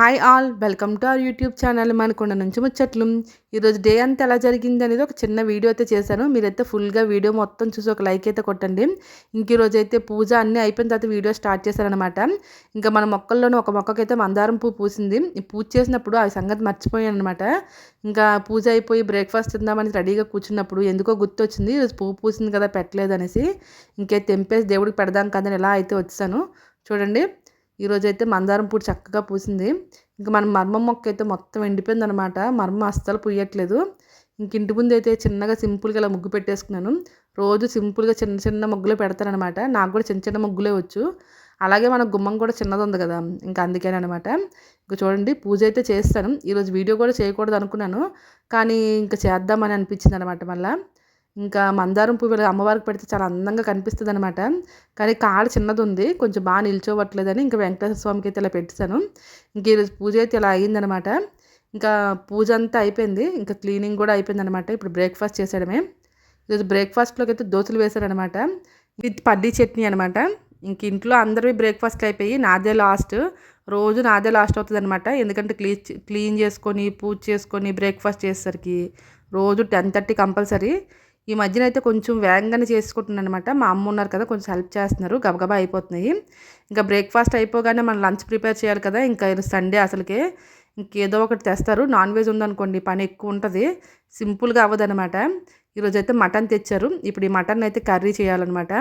Hi all welcome to our YouTube channel Manakonda నుంచి ముచ్చట్లు. ఈరోజు డే అంతా ఎలా జరిగింది అనేది ఒక చిన్న వీడియో అయితే చేశాను. మీరైతే ఫుల్గా వీడియో మొత్తం చూసి ఒక లైక్ అయితే కొట్టండి. ఇంక ఈరోజు అయితే పూజ అన్నీ అయిపోయిన తర్వాత వీడియో స్టార్ట్ చేశారనమాట ఇంకా మన మొక్కల్లోనూ ఒక మొక్కకైతే మందారం పువ్వు పూసింది. పూజ చేసినప్పుడు ఆ సంగతి మర్చిపోయాను అనమాట ఇంకా పూజ అయిపోయి బ్రేక్ఫాస్ట్ తిందామని రెడీగా కూర్చున్నప్పుడు ఎందుకో గుర్తొచ్చింది. ఈరోజు పువ్వు పూసింది కదా పెట్టలేదు అనేసి. ఇంకే తెంపేసి దేవుడికి పెడదాం కదా ఎలా అయితే వచ్చాను. చూడండి. ఈరోజు అయితే మందారం పూడి చక్కగా పూసింది. ఇంకా మన మర్మం మొక్క అయితే మొత్తం ఎండిపోయింది అనమాట మర్మం అస్సలు పూయట్లేదు. ఇంక ఇంటి ముందు అయితే చిన్నగా సింపుల్గా ఇలా ముగ్గు పెట్టేసుకున్నాను. రోజు సింపుల్గా చిన్న చిన్న ముగ్గులే పెడతానమాట నాకు కూడా చిన్న చిన్న ముగ్గులే వచ్చు. అలాగే మన గుమ్మం కూడా చిన్నది ఉంది కదా ఇంకా అందుకేనమాట ఇంకా చూడండి పూజ అయితే చేస్తాను. ఈరోజు వీడియో కూడా చేయకూడదు అనుకున్నాను కానీ ఇంకా చేద్దామని అనిపించింది అనమాట మళ్ళీ. ఇంకా మందారం పువ్వులు అమ్మవారికి పెడితే చాలా అందంగా కనిపిస్తుంది అనమాట కానీ కాడ చిన్నది ఉంది కొంచెం బాగా నిల్చోవట్లేదని ఇంకా వెంకటేశ్వర స్వామికి అయితే ఇలా పెట్టాను ఇంక ఈరోజు పూజ అయితే ఇలా అయ్యిందనమాట ఇంకా పూజ అంతా అయిపోయింది ఇంకా క్లీనింగ్ కూడా అయిపోయింది అనమాట ఇప్పుడు బ్రేక్ఫాస్ట్ చేసేయడమే. ఈరోజు బ్రేక్ఫాస్ట్లోకి అయితే దోశలు వేశారనమాట విత్ పల్లీ చట్నీ అనమాట ఇంక ఇంట్లో అందరివి బ్రేక్ఫాస్ట్ అయిపోయి నాదే లాస్ట్. రోజు నాదే లాస్ట్ అవుతుంది అనమాట ఎందుకంటే క్లీన్ క్లీన్ చేసుకొని పూజ చేసుకొని బ్రేక్ఫాస్ట్ చేసేసరికి రోజు టెన్ థర్టీ కంపల్సరీ. ఈ మధ్యన అయితే కొంచెం వేగంగానే చేసుకుంటున్నాను అనమాట మా అమ్మ ఉన్నారు కదా కొంచెం హెల్ప్ చేస్తున్నారు. గబగబా అయిపోతున్నాయి. ఇంకా బ్రేక్ఫాస్ట్ అయిపోగానే మనం లంచ్ ప్రిపేర్ చేయాలి కదా ఇంకా సండే అసలుకే ఇంకేదో ఒకటి తెస్తారు. నాన్ వెజ్ ఉందనుకోండి పని ఎక్కువ ఉంటుంది. సింపుల్గా అవ్వదనమాట ఈరోజు అయితే మటన్ తెచ్చారు. ఇప్పుడు ఈ మటన్ అయితే కర్రీ చేయాలన్నమాట.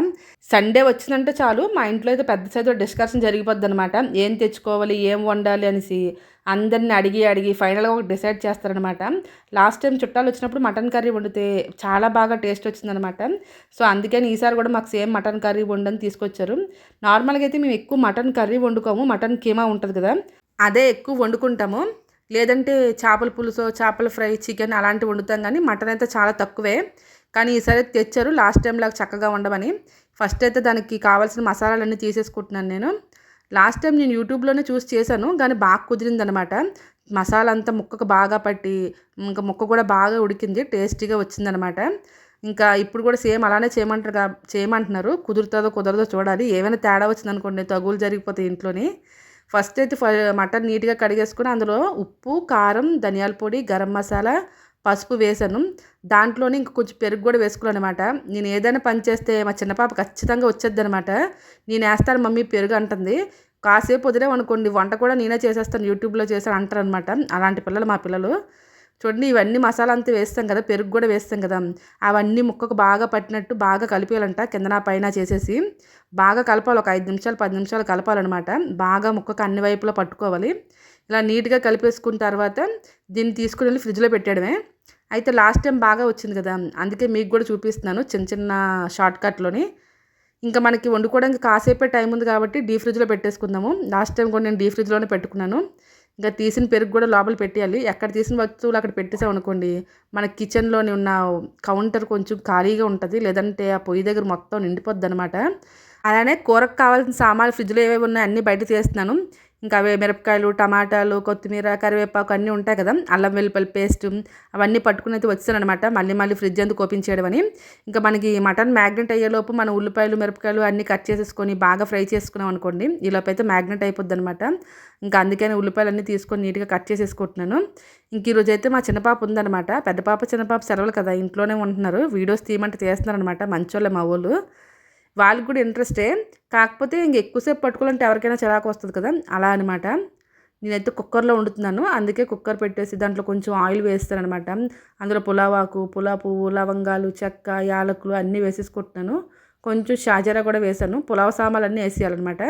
సండే వచ్చిందంటే చాలు. మా ఇంట్లో అయితే పెద్ద సైజు డిస్కషన్ జరిగిపోద్ది అనమాట ఏం తెచ్చుకోవాలి ఏం వండాలి అనేసి. అందరిని అడిగి అడిగి ఫైనల్గా ఒక డిసైడ్ చేస్తారనమాట. లాస్ట్ టైం చుట్టాలు వచ్చినప్పుడు మటన్ కర్రీ వండితే చాలా బాగా టేస్ట్ వచ్చిందనమాట. సో అందుకని ఈసారి కూడా మాకు సేమ్ మటన్ కర్రీ వండని తీసుకొచ్చారు. నార్మల్గా అయితే మేము ఎక్కువ మటన్ కర్రీ వండుకోము. మటన్ కీమా ఉంటుంది కదా అదే ఎక్కువ వండుకుంటాము. లేదంటే చేపల పులుసు చేపల ఫ్రై చికెన్ అలాంటివి వండుతాం కానీ మటన్ అయితే చాలా తక్కువే. కానీ ఈసారి తెచ్చారు. లాస్ట్ టైం లాగా చక్కగా ఉండమని ఫస్ట్ అయితే దానికి కావాల్సిన మసాలాలన్నీ తీసేసుకుంటున్నాను నేను. లాస్ట్ టైం నేను యూట్యూబ్లోనే చూసి చేశాను కానీ బాగా కుదిరిందనమాట మసాలా అంతా ముక్కకు బాగా పట్టి ఇంకా ముక్క కూడా బాగా ఉడికింది టేస్టీగా వచ్చిందనమాట ఇంకా ఇప్పుడు కూడా సేమ్ అలానే చేయమంటారు చేయమంటున్నారు. కుదురుతుందో కుదరదో చూడాలి. ఏమైనా తేడా వచ్చిందనుకోండి తగులు జరిగిపోతాయి ఇంట్లోని. ఫస్ట్ అయితే మటన్ నీట్గా కడిగేసుకుని అందులో ఉప్పు కారం ధనియాల పొడి గరం మసాలా పసుపు వేసాను దాంట్లోనే ఇంక కొంచెం పెరుగు కూడా వేసుకున్నాను అనమాట నేను ఏదైనా పని చేస్తే మా చిన్న పాప ఖచ్చితంగా వచ్చేద్ది అనమాట నేను వేస్తాను మమ్మీ పెరుగు అంటుంది. కాసేపు వదిలే అనుకోండి వంట కూడా నేనే చేసేస్తాను యూట్యూబ్లో చేశాను అంటారు అనమాట అలాంటి పిల్లలు మా పిల్లలు. చూడండి ఇవన్నీ మసాలా అంతా వేస్తాం కదా పెరుగు కూడా వేస్తాం కదా. అవన్నీ ముక్కకు బాగా పట్టినట్టు బాగా కలిపేయాలంట కిందన పైన చేసేసి. బాగా కలపాలి ఒక ఐదు నిమిషాలు పది నిమిషాలు కలపాలన్నమాట. బాగా ముక్కకు అన్ని వైపులా పట్టుకోవాలి. ఇలా నీట్గా కలిపేసుకున్న తర్వాత దీన్ని తీసుకుని వెళ్ళి ఫ్రిడ్జ్లో పెట్టడమే అయితే లాస్ట్ టైం బాగా వచ్చింది కదా అందుకే మీకు కూడా చూపిస్తున్నాను చిన్న చిన్న షార్ట్ కట్లోని. ఇంకా మనకి వండుకోవడానికి కాసేపే టైం ఉంది కాబట్టి డీ ఫ్రిడ్జ్లో పెట్టేసుకుందాము. లాస్ట్ టైం కూడా నేను డీ ఫ్రిడ్జ్లోనే పెట్టుకున్నాను. ఇంకా తీసిన పెరుగు కూడా లోపల పెట్టేయాలి. ఎక్కడ తీసిన వస్తువులు అక్కడ పెట్టేసాం అనుకోండి మన కిచెన్లోని ఉన్న కౌంటర్ కొంచెం ఖాళీగా ఉంటుంది లేదంటే ఆ పొయ్యి దగ్గర మొత్తం నిండిపోద్ది అనమాట అలానే కూరకు కావాల్సిన సామాన్లు ఫ్రిడ్జ్లో ఏవేవి ఉన్నాయో అన్నీ బయట తీస్తున్నాను. ఇంకా అవే మిరపకాయలు టమాటాలు కొత్తిమీర కరివేపాకు అన్నీ ఉంటాయి కదా అల్లం వెల్లుల్లి పేస్ట్ అవన్నీ పట్టుకుని అయితే వచ్చానమాట మళ్ళీ మళ్ళీ ఫ్రిడ్జ్ ఎందుకు ఓపెన్ చేయడం అని. ఇంకా మనకి మటన్ మ్యాగ్నెట్ అయ్యేలోపు మన ఉల్లిపాయలు మిరపకాయలు అన్నీ కట్ చేసేసుకొని బాగా ఫ్రై చేసుకున్నాం అనుకోండి ఈలోపు అయితే మ్యాగ్నెట్ అయిపోద్ది అనమాట ఇంకా అందుకని ఉల్లిపాయలు అన్నీ తీసుకొని నీట్గా కట్ చేసేసుకుంటున్నాను. ఇంక ఈరోజు అయితే మా చిన్నపాప ఉందనమాట పెద్ద పాప చిన్నపాప సెలవులు కదా ఇంట్లోనే ఉంటున్నారు. వీడియోస్ తీయమంటే తీస్తున్నారనమాట మంచోళ్ళే మా వాళ్ళు. వాళ్ళకి కూడా ఇంట్రెస్టే. కాకపోతే ఇంక ఎక్కువసేపు పట్టుకోవాలంటే ఎవరికైనా చిరాకు వస్తుంది కదా. అలా అనమాట నేనైతే కుక్కర్లో వండుతున్నాను. అందుకే కుక్కర్ పెట్టేసి దాంట్లో కొంచెం ఆయిల్ వేస్తాను అనమాట అందులో పులావాకు పులా పువ్వు లవంగాలు చెక్క యాలకులు అన్నీ వేసేసుకుంటున్నాను కొంచెం షాజరా కూడా వేసాను. పులావ సామాన్లు అన్నీ వేసేయాలన్నమాట.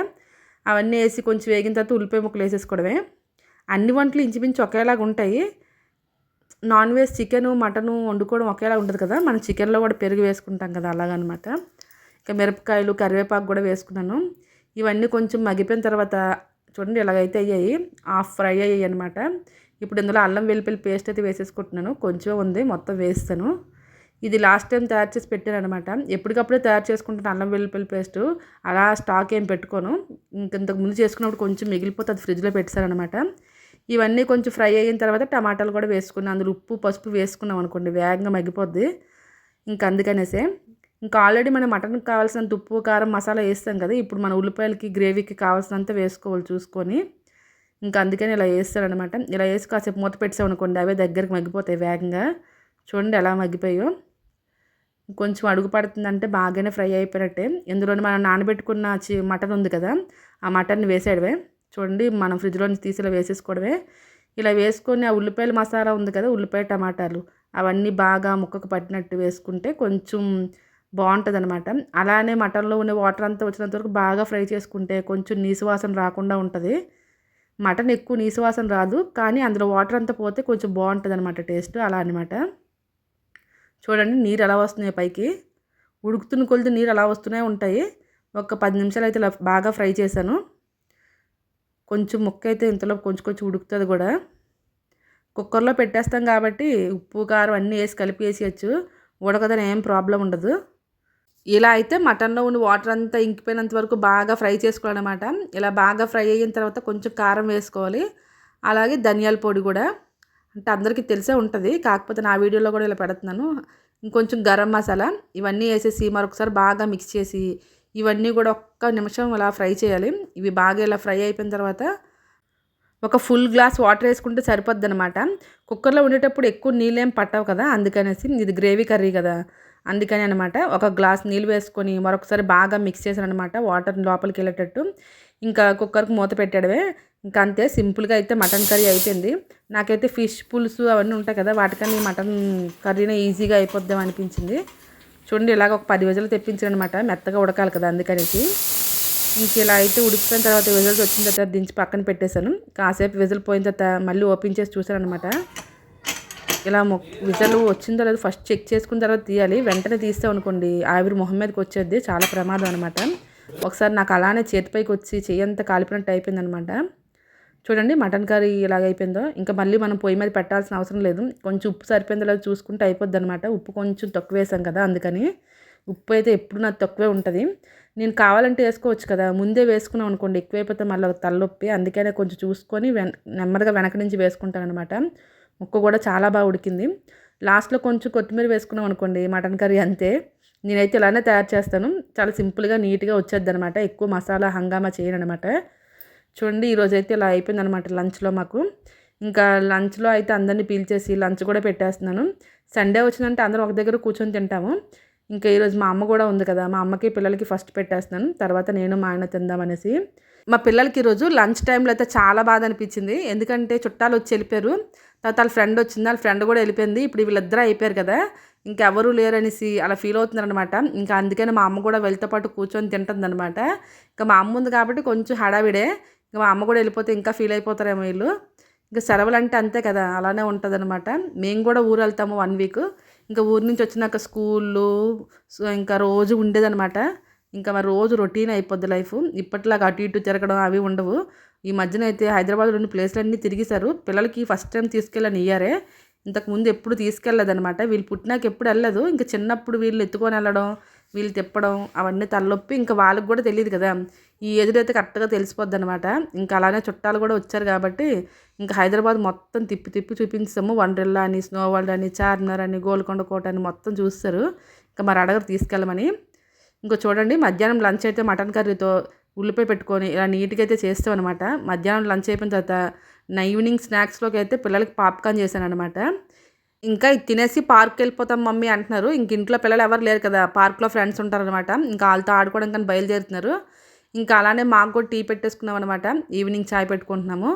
అవన్నీ వేసి కొంచెం వేగిన తర్వాత ఉల్లిపాయ ముక్కలు వేసేసుకోవడమే. అన్ని వంటలు ఇంచుమించు ఒకేలాగా ఉంటాయి. నాన్ వెజ్ చికెను మటను వండుకోవడం ఒకేలా ఉంటుంది కదా. మనం చికెన్లో కూడా పెరుగు వేసుకుంటాం కదా అలాగనమాట. ఇంకా మిరపకాయలు కరివేపాకు కూడా వేసుకున్నాను. ఇవన్నీ కొంచెం మగ్గిపోయిన తర్వాత చూడండి ఇలాగైతే అయ్యాయి. హాఫ్ ఫ్రై అయ్యాయి అనమాట ఇప్పుడు ఇందులో అల్లం వెల్లుల్లి పేస్ట్ అయితే వేసేసుకుంటున్నాను. కొంచెం ఉంది మొత్తం వేస్తాను. ఇది లాస్ట్ టైం తయారు చేసి పెట్టాను అనమాట ఎప్పటికప్పుడే తయారు చేసుకుంటాను అల్లం వెల్లుల్లి పేస్ట్. అలా స్టాక్ ఏం పెట్టుకోను. ఇంతకు ముందు చేసుకున్నప్పుడు కొంచెం మిగిలిపోతే అది ఫ్రిడ్జ్లో పెట్టారనమాట ఇవన్నీ కొంచెం ఫ్రై అయిన తర్వాత టమాటాలు కూడా వేసుకున్నాను. అందులో ఉప్పు పసుపు వేసుకున్నాం అనుకోండి వేగంగా మగ్గిపోద్ది. ఇంకా అందుకనేసే ఇంకా ఆల్రెడీ మనం మటన్కి కావాల్సినంత ఉప్పు కారం మసాలా వేస్తాం కదా ఇప్పుడు మన ఉల్లిపాయలకి గ్రేవీకి కావాల్సినంత వేసుకోవాలి చూసుకొని. ఇంకా అందుకని ఇలా వేస్తారనమాట ఇలా వేసి కాసేపు మూత పెట్టామనుకోండి అవే దగ్గరికి మగ్గిపోతాయి వేగంగా. చూడండి ఎలా మగ్గిపోయో. కొంచెం అడుగు పడుతుందంటే బాగానే ఫ్రై అయిపోయినట్టే. ఇందులో మనం నానబెట్టుకున్న చి మటన్ ఉంది కదా ఆ మటన్ని వేసేయడమే. చూడండి మనం ఫ్రిడ్జ్లో నుంచి తీసి ఇలా వేసేసుకోవడమే. ఇలా వేసుకొని ఆ ఉల్లిపాయల మసాలా ఉంది కదా ఉల్లిపాయ టమాటాలు అవన్నీ బాగా ముక్కకు పట్టినట్టు వేసుకుంటే కొంచెం బాగుంటుంది అనమాట అలానే మటన్లో ఉన్న వాటర్ అంతా వచ్చినంత వరకు బాగా ఫ్రై చేసుకుంటే కొంచెం నీసువాసన రాకుండా ఉంటుంది. మటన్ ఎక్కువ నీసువాసన రాదు కానీ అందులో వాటర్ అంతా పోతే కొంచెం బాగుంటుంది అనమాట టేస్ట్ అలా అనమాట చూడండి నీరు ఎలా వస్తున్నాయి పైకి. ఉడుకుతున్న కొలిది నీరు అలా వస్తూనే ఉంటాయి. ఒక పది నిమిషాలు అయితే ఇలా బాగా ఫ్రై చేశాను. కొంచెం ముక్క అయితే ఇంతలో కొంచెం కొంచెం ఉడుకుతుంది కూడా. కుక్కర్లో పెట్టేస్తాం కాబట్టి ఉప్పు కారం అన్నీ వేసి కలిపి వేసేయచ్చు. ఉడకదని ఏం ప్రాబ్లం ఉండదు. ఇలా అయితే మటన్లో ఉన్న వాటర్ అంతా ఇంకిపోయినంత వరకు బాగా ఫ్రై చేసుకోవాలన్నమాట. ఇలా బాగా ఫ్రై అయిన తర్వాత కొంచెం కారం వేసుకోవాలి. అలాగే ధనియాల పొడి కూడా. అంటే అందరికీ తెలిసే ఉంటుంది. కాకపోతే నా వీడియోలో కూడా ఇలా పెడుతున్నాను. ఇంకొంచెం గరం మసాలా. ఇవన్నీ వేసేసి మరొకసారి బాగా మిక్స్ చేసి ఇవన్నీ కూడా ఒక్క నిమిషం అలా ఫ్రై చేయాలి. ఇవి బాగా ఇలా ఫ్రై అయిపోయిన తర్వాత ఒక ఫుల్ గ్లాస్ వాటర్ వేసుకుంటే సరిపోద్ది అనమాట కుక్కర్లో ఉండేటప్పుడు ఎక్కువ నీళ్ళేం పట్టవు కదా. అందుకనేసి ఇది గ్రేవీ కర్రీ కదా. అందుకని అనమాట ఒక గ్లాస్ నీళ్ళు వేసుకొని మరొకసారి బాగా మిక్స్ చేశాను అనమాట వాటర్ లోపలికి వెళ్ళేటట్టు. ఇంకా కుక్కర్కి మూత పెట్టడమే. ఇంకా అంతే సింపుల్గా అయితే మటన్ కర్రీ అయిపోయింది. నాకైతే ఫిష్ పులుసు అవన్నీ ఉంటాయి కదా వాటికన్నా మటన్ కర్రీనే ఈజీగా అయిపోద్దాం అనిపించింది. చూడండి ఇలాగ ఒక పది విజలు తెప్పించాను అనమాట మెత్తగా ఉడకాలి కదా అందుకనేసి. ఇంక ఇలా అయితే ఉడికిపోయిన తర్వాత విజల్స్ వచ్చిన తర్వాత దించి పక్కన పెట్టేశాను. కాసేపు విజల్ పోయిన తర్వాత మళ్ళీ ఓపెన్ చేసి చూశాను అనమాట ఇలా మొ విజలు వచ్చిందో లేదో ఫస్ట్ చెక్ చేసుకున్న తర్వాత తీయాలి. వెంటనే తీస్తే అనుకోండి. ఆవిరి మొహం మీదకి వచ్చేది చాలా ప్రమాదం అనమాట ఒకసారి నాకు అలానే చేతిపైకి వచ్చి చెయ్యంతా కాలిపినట్టు అయిపోయింది అనమాట చూడండి మటన్ కర్రీ ఇలాగ అయిపోయిందో. ఇంకా మళ్ళీ మనం పొయ్యి మీద పెట్టాల్సిన అవసరం లేదు. కొంచెం ఉప్పు సరిపోయిందో లేదో చూసుకుంటే అయిపోద్ది అనమాట ఉప్పు కొంచెం తక్కువ వేసాం కదా అందుకని. ఉప్పు అయితే ఎప్పుడు నాకు తక్కువే ఉంటుంది. నేను కావాలంటే వేసుకోవచ్చు కదా. ముందే వేసుకున్నాం అనుకోండి ఎక్కువైపోతే మళ్ళీ తలనొప్పి. అందుకనే కొంచెం చూసుకొని వెన నెమ్మదిగా వెనక నుంచి వేసుకుంటాను అనమాట ముక్క కూడా చాలా బాగా ఉడికింది. లాస్ట్లో కొంచెం కొత్తిమీర వేసుకున్నాం అనుకోండి మటన్ కర్రీ అంతే. నేనైతే ఇలానే తయారు చేస్తాను. చాలా సింపుల్గా నీట్గా వచ్చేది అనమాట ఎక్కువ మసాలా హంగామా చేయను అనమాట చూడండి ఈరోజు అయితే ఇలా అయిపోయింది అనమాట లంచ్లో మాకు. ఇంకా లంచ్లో అయితే అందరినీ పీల్చేసి లంచ్ కూడా పెట్టేస్తున్నాను. సండే వచ్చిందంటే అందరం ఒక దగ్గర కూర్చొని తింటాము. ఇంకా ఈరోజు మా అమ్మ కూడా ఉంది కదా మా అమ్మకి పిల్లలకి ఫస్ట్ పెట్టేస్తున్నాను. తర్వాత నేను మా ఆయన తిందామనేసి. మా పిల్లలకి ఈరోజు లంచ్ టైంలో అయితే చాలా బాధ అనిపించింది. ఎందుకంటే చుట్టాలు వచ్చి వెళ్ళిపోయారు. తర్వాత వాళ్ళ ఫ్రెండ్ వచ్చింది. వాళ్ళ ఫ్రెండ్ కూడా వెళ్ళిపోయింది. ఇప్పుడు వీళ్ళిద్దరూ అయిపోయారు కదా. ఇంకెవరూ లేరనేసి అలా ఫీల్ అవుతున్నారనమాట ఇంకా అందుకని మా అమ్మ కూడా వెళ్ళితో పాటు కూర్చొని తింటుందనమాట ఇంకా మా అమ్మ ఉంది కాబట్టి కొంచెం హడావిడే. ఇంకా మా అమ్మ కూడా వెళ్ళిపోతే ఇంకా ఫీల్ అయిపోతారేమో వీళ్ళు. ఇంకా సెలవులు అంటే అంతే కదా. అలానే ఉంటుంది అనమాట మేము కూడా ఊరు వెళ్తాము వన్ వీక్. ఇంకా ఊరి నుంచి వచ్చినాక స్కూళ్ళు ఇంకా రోజు ఉండేదన్నమాట. ఇంకా మరి రోజు రొటీన్ అయిపోద్ది లైఫ్. ఇప్పట్లాగా అటు ఇటు తిరగడం అవి ఉండవు. ఈ మధ్యన అయితే హైదరాబాద్లో ఉన్న ప్లేస్లన్నీ తిరిగేశారు. పిల్లలకి ఫస్ట్ టైం తీసుకెళ్ళని ఇయ్యారే ఇంతకుముందు ఎప్పుడు తీసుకెళ్ళలేదనమాట వీళ్ళు పుట్టినాక ఎప్పుడు వెళ్ళదు ఇంకా చిన్నప్పుడు వీళ్ళు ఎత్తుకొని వెళ్ళడం వీళ్ళు తిప్పడం అవన్నీ తలనొప్పి ఇంకా వాళ్ళకి కూడా తెలియదు కదా. ఈ ఎదురైతే కరెక్ట్గా తెలిసిపోద్ది అనమాట ఇంకా అలానే చుట్టాలు కూడా వచ్చారు కాబట్టి ఇంకా హైదరాబాద్ మొత్తం తిప్పి తిప్పి చూపించాము వండర్లా అని స్నో వరల్డ్ అని చార్మినార్ అని గోల్కొండ కోట అని మొత్తం చూస్తారు ఇంకా మరి అడగరు తీసుకెళ్ళమని. ఇంకో చూడండి మధ్యాహ్నం లంచ్ అయితే మటన్ కర్రీతో ఉల్లిపాయ పెట్టుకొని ఇలా నీట్గా అయితే చేస్తాం అనమాట మధ్యాహ్నం లంచ్ అయిపోయిన తర్వాత నా ఈవినింగ్ స్నాక్స్లోకి అయితే పిల్లలకి పాప్కార్న్ చేశాను అనమాట ఇంకా తినేసి పార్క్కి వెళ్ళిపోతాం మమ్మీ అంటున్నారు. ఇంక ఇంట్లో పిల్లలు ఎవరు లేరు కదా పార్క్లో ఫ్రెండ్స్ ఉంటారనమాట ఇంకా వాళ్ళతో ఆడుకోవడం కానీ బయలుదేరుతున్నారు. ఇంకా అలానే మాకు కూడా టీ పెట్టేసుకున్నాం అనమాట ఈవినింగ్ చాయ్ పెట్టుకుంటున్నాము.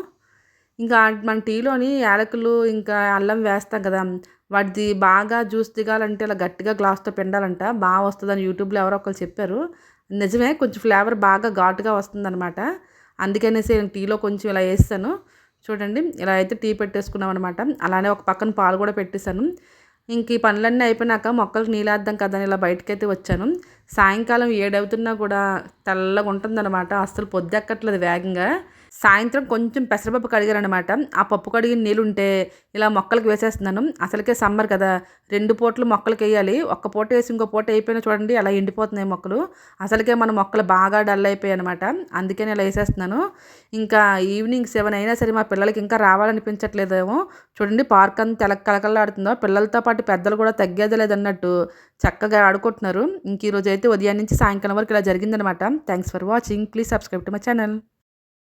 ఇంకా మన టీలోని యాలకులు ఇంకా అల్లం వేస్తాం కదా. వాటిది బాగా జ్యూస్ దిగాలంటే ఇలా గట్టిగా గ్లాస్తో పిండాలంట. బాగా వస్తుందని యూట్యూబ్లో ఎవరో ఒకరు చెప్పారు. నిజమే కొంచెం ఫ్లేవర్ బాగా ఘాటుగా వస్తుందన్నమాట. అందుకనేసి నేను టీలో కొంచెం ఇలా వేస్తాను. చూడండి ఇలా అయితే టీ పెట్టేసుకున్నాం అనమాట అలానే ఒక పక్కన పాలు కూడా పెట్టేశాను. ఇంక ఈ పనులన్నీ అయిపోయినాక మొక్కలకు నీళ్ళేద్దాం కదా ఇలా బయటకైతే వచ్చాను. సాయంకాలం ఏడవుతున్నా కూడా తెల్లగా ఉంటుందన్నమాట. అస్సలు పొద్దెక్కట్లేదు వేగంగా. సాయంత్రం కొంచెం పెసరపప్పు కడిగారనమాట ఆ పప్పు కడిగిన నీళ్ళు ఉంటే ఇలా మొక్కలకు వేసేస్తున్నాను. అసలుకే సమ్మర్ కదా. రెండు పూటలు మొక్కలకి వేయాలి. ఒక్క పూట వేసి ఇంకో పూట అయిపోయినా చూడండి అలా ఎండిపోతున్నాయి మొక్కలు. అసలుకే మన మొక్కలు బాగా డల్ అయిపోయాయి అనమాట అందుకని ఇలా వేసేస్తున్నాను. ఇంకా ఈవినింగ్ సెవెన్ అయినా సరే మా పిల్లలకి ఇంకా రావాలనిపించట్లేదేమో. చూడండి పార్క్ అంతా తెల కలకలాడుతుందో పిల్లలతో పాటు పెద్దలు కూడా తగ్గేది లేదన్నట్టు చక్కగా ఆడుకుంటున్నారు. ఇంక ఈరోజు అయితే ఉదయం నుంచి సాయంకాలం వరకు ఇలా జరిగిందనమాట thanks for watching please subscribe to my channel